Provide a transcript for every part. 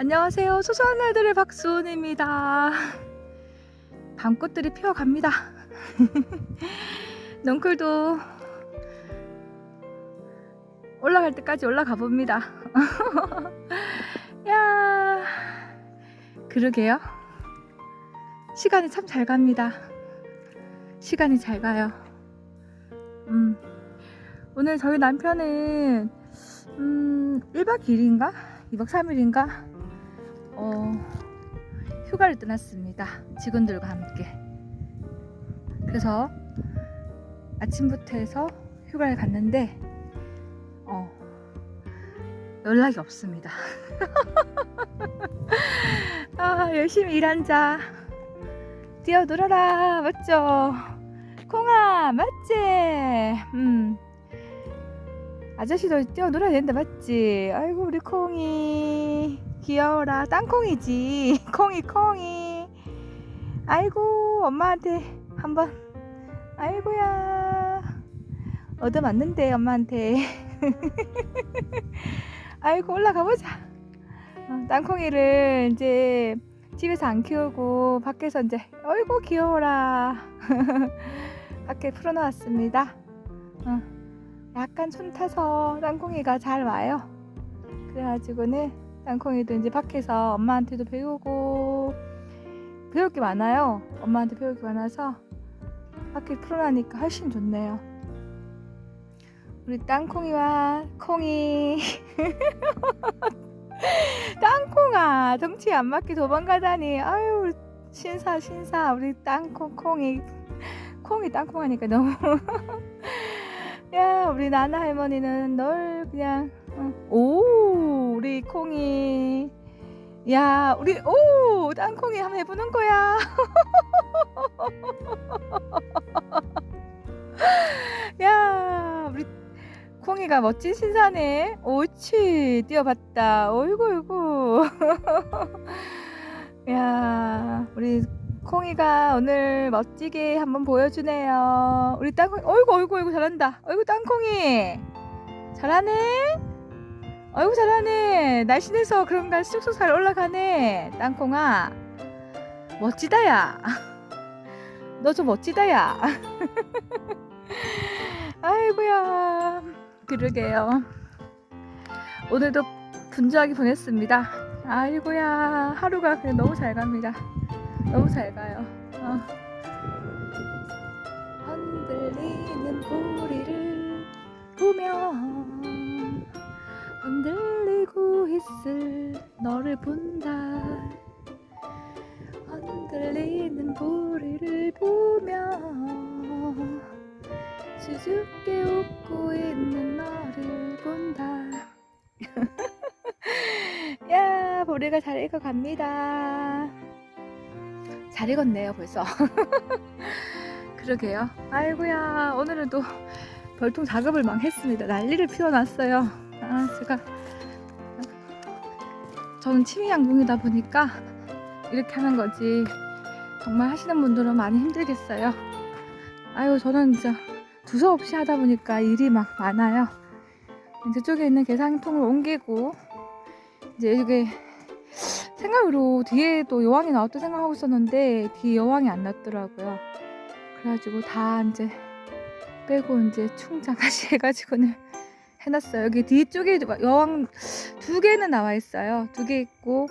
안녕하세요. 소소한 날들의 박수은입니다. 밤꽃들이 피어갑니다. 넝쿨도 올라갈 때까지 올라가 봅니다. 야, 그러게요. 시간이 참 잘 갑니다. 시간이 잘 가요. 음, 오늘 저희 남편은 음, 1박 2일인가? 2박 3일인가? 어, 휴가를 떠났습니다. 직원들과 함께. 그래서 아침부터 해서 휴가를 갔는데, 어, 연락이 없습니다. 아, 열심히 일한 자. 뛰어놀아라. 맞죠? 콩아, 맞지? 음. 아저씨도 뛰어놀아야 된다 맞지? 아이고 우리 콩이. 귀여워라. 땅콩이지. 콩이 콩이. 아이고 엄마한테 한번. 아이고야. 얻어맞는데 엄마한테. 아이고 올라가 보자. 어, 땅콩이를 이제 집에서 안 키우고 밖에서 이제 아이고 귀여워라. 밖에 풀어놓았습니다. 어. 약간 손 타서 땅콩이가 잘 와요. 그래가지고는 땅콩이도 이제 밖에서 엄마한테도 배우고 배울 게 많아요. 엄마한테 배울 게 많아서 밖에 풀어놔니까 훨씬 좋네요. 우리 땅콩이와 콩이 땅콩아 덩치 안 맞게 도망가다니 아유 신사 신사 우리 땅콩 콩이 콩이 땅콩 하니까 너무 야 우리 나나 할머니는 널 그냥 어. 오 우리 콩이. 야 우리 오 땅콩이 한번 해보는 거야. 야 우리 콩이가 멋진 신사네. 옳지 뛰어봤다. 어이구 어이구. 야 우리 콩이가 오늘 멋지게 한번 보여주네요. 우리 땅콩이, 어이구, 어이구, 어이구, 잘한다. 어이구, 땅콩이. 잘하네? 어이구, 잘하네. 날씬해서 그런가 쑥쑥 잘 올라가네. 땅콩아. 멋지다, 야. 너 좀 멋지다, 야. 아이고야. 그러게요. 오늘도 분주하게 보냈습니다. 아이고야. 하루가 그냥 너무 잘 갑니다. 너무 잘 가요. 어. 흔들리는 보리를 보며 흔들리고 있을 너를 본다. 흔들리는 보리를 보며 수줍게 웃고 있는 너를 본다. 야, 보리가 잘 익어갑니다. 잘 익었네요 벌써. 그러게요. 아이고야 오늘은 또 벌통 작업을 막 했습니다. 난리를 피워놨어요. 아 제가 저는 취미양궁이다 보니까 이렇게 하는 거지. 정말 하시는 분들은 많이 힘들겠어요. 아유 저는 진짜 두서없이 하다 보니까 일이 막 많아요. 저쪽에 있는 계산통을 옮기고 이제 이게 생각으로 뒤에 또 여왕이 나왔다 생각하고 있었는데 뒤에 여왕이 안 났더라고요. 그래가지고 다 이제 빼고 이제 충장하시 해가지고는 해놨어요. 여기 뒤쪽에 여왕 두 개는 나와 있어요. 두 개 있고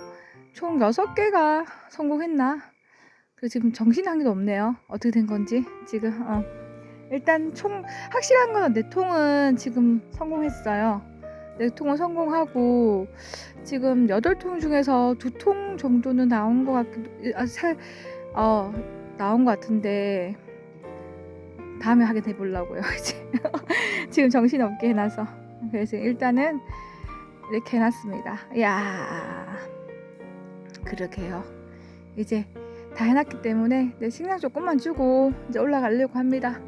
총 여섯 개가 성공했나? 그리고 지금 정신 한 개도 없네요. 어떻게 된 건지 지금 어. 일단 총 확실한 건 네 통은 지금 성공했어요. 네 통은 성공하고 지금 8통 중에서 두 통 정도는 나온 것 같기도 아, 세, 어, 나온 것 같은데 다음에 하게 돼 보려고요 이제. 지금 정신 없게 해놔서. 그래서 일단은 이렇게 해놨습니다. 야 그러게요. 이제 다 해놨기 때문에 내 식량 조금만 주고 이제 올라가려고 합니다.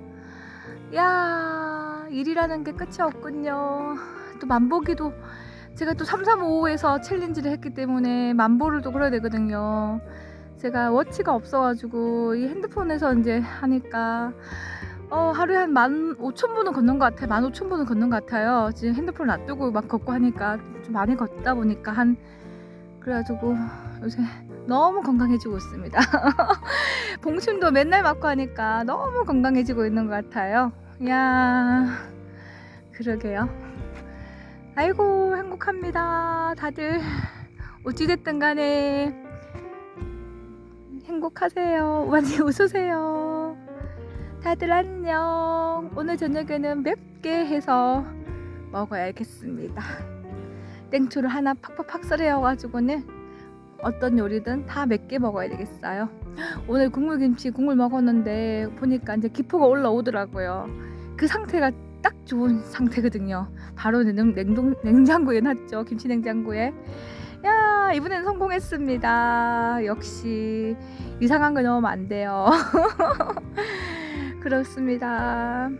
야 일이라는 게 끝이 없군요 또 만보기도 제가 또 335에서 챌린지를 했기 때문에 만보를 또 걸어야 되거든요. 제가 워치가 없어가지고 이 핸드폰에서 이제 하니까 어, 하루에 한 만 오천 분은 걷는 것 같아요. 만 오천 분은 걷는 것 같아요. 지금 핸드폰 놔두고 막 걷고 하니까 좀 많이 걷다 보니까 한 그래가지고 요새 너무 건강해지고 있습니다. 봉침도 맨날 맞고 하니까 너무 건강해지고 있는 것 같아요. 야 그러게요. 아이고 행복합니다. 다들 어찌됐든 간에 행복하세요. 많이 웃으세요. 다들 안녕. 오늘 저녁에는 맵게 해서 먹어야겠습니다. 땡초를 하나 팍팍팍 썰어가지고는 어떤 요리든 다 맵게 먹어야 되겠어요. 오늘 국물김치 국물 먹었는데 보니까 이제 기포가 올라오더라고요. 그 상태가 딱 좋은 상태거든요. 바로 냉, 냉동 냉장고에 놨죠. 김치 냉장고에. 야 이번엔 성공했습니다. 역시 이상한 거 넣으면 안 돼요. 그렇습니다.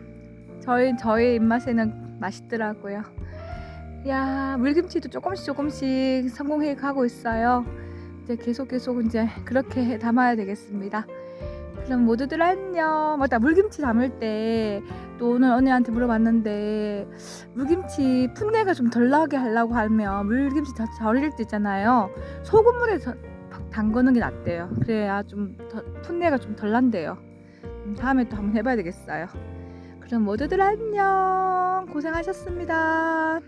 저희 저의 입맛에는 맛있더라고요. 야 물김치도 조금씩 조금씩 성공해 가고 있어요. 이제 계속 계속 이제 그렇게 해 담아야 되겠습니다. 그럼 모두들 안녕. 맞다 물김치 담을 때 또 오늘 언니한테 물어봤는데 물김치 풋내가 좀 덜 나게 하려고 하면 물김치 다 절일 때 있잖아요. 소금물에 담그는 게 낫대요. 그래야 좀 더, 풋내가 좀 덜 난대요. 음, 다음에 또 한번 해봐야 되겠어요. 그럼 모두들 안녕. 고생하셨습니다.